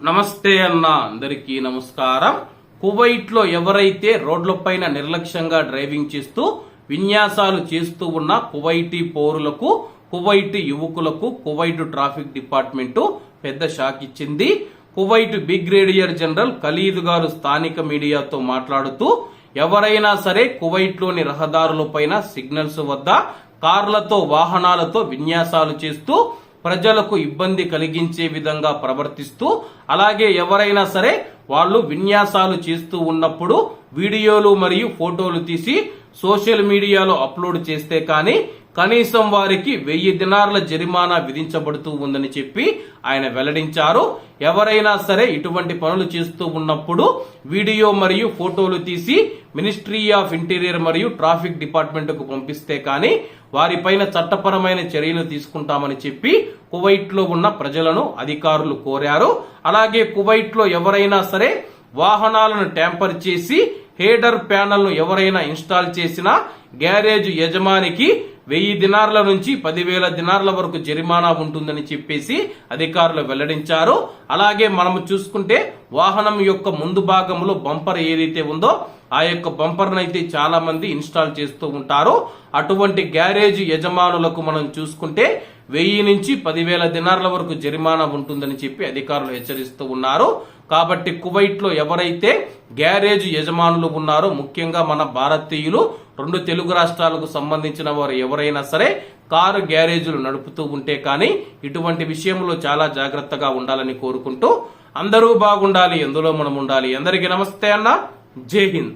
నమస్తే అన్న అందరికీ నమస్కారం. కువైట్లో ఎవరైతే రోడ్లపైన నిర్లక్ష్యంగా డ్రైవింగ్ చేస్తూ విన్యాసాలు చేస్తూ ఉన్న కువైటీ పౌరులకు కువైట్ యువకులకు కువైట్ ట్రాఫిక్ డిపార్ట్మెంటు పెద్ద షాక్ ఇచ్చింది. కువైట్ బిగ్రేడియర్ జనరల్ ఖలీద్ గారు స్థానిక మీడియాతో మాట్లాడుతూ ఎవరైనా సరే కువైట్లోని రహదారులపైన సిగ్నల్స్ వద్ద కార్లతో వాహనాలతో విన్యాసాలు చేస్తూ ప్రజలకు ఇబ్బంది కలిగించే విధంగా ప్రవర్తిస్తూ అలాగే ఎవరైనా సరే వాళ్ళు విన్యాసాలు చేస్తూ ఉన్నప్పుడు వీడియోలు మరియు ఫోటోలు తీసి సోషల్ మీడియాలో అప్లోడ్ చేస్తే కానీ కనీసం వారికి వెయ్యి దినార్ల జరిమానా విధించబడుతూ ఉందని చెప్పి ఆయన వెల్లడించారు. ఎవరైనా సరే ఇటువంటి పనులు చేస్తూ ఉన్నప్పుడు వీడియో మరియు ఫోటోలు తీసి మినిస్ట్రీ ఆఫ్ ఇంటీరియర్ మరియు ట్రాఫిక్ డిపార్ట్మెంట్కు పంపిస్తే కానీ వారిపైన చట్టపరమైన చర్యలు తీసుకుంటామని చెప్పి కువైట్లో ఉన్న ప్రజలను అధికారులు కోరారు. అలాగే కువైట్లో ఎవరైనా సరే వాహనాలను ట్యాంపర్ చేసి హేడర్ ప్యానల్ను ఎవరైనా ఇన్స్టాల్ చేసినా గ్యారేజ్ యజమానికి వెయ్యి దినార్ల నుంచి పదివేల దినార్ల వరకు జరిమానా ఉంటుందని చెప్పేసి అధికారులు వెల్లడించారు. అలాగే మనము చూసుకుంటే వాహనం యొక్క ముందు భాగంలో బంపర్ ఏదైతే ఉందో ఆ యొక్క బంపర్ను అయితే చాలా మంది ఇన్స్టాల్ చేస్తూ ఉంటారు. అటువంటి గ్యారేజ్ యజమానులకు మనం చూసుకుంటే వెయ్యి నుంచి పదివేల దినార్ల వరకు జరిమానా ఉంటుందని చెప్పి అధికారులు హెచ్చరిస్తూ ఉన్నారు. కాబట్టి కువైట్లో ఎవరైతే గ్యారేజ్ యజమానులు ఉన్నారో ముఖ్యంగా మన భారతీయులు రెండు తెలుగు రాష్ట్రాలకు సంబంధించిన వారు ఎవరైనా సరే కారు గ్యారేజీలు నడుపుతూ ఉంటే కానీ ఇటువంటి విషయంలో చాలా జాగ్రత్తగా ఉండాలని కోరుకుంటూ అందరూ బాగుండాలి ఎందులో మనం ఉండాలి. అందరికీ నమస్తే అన్న. జై హింద్.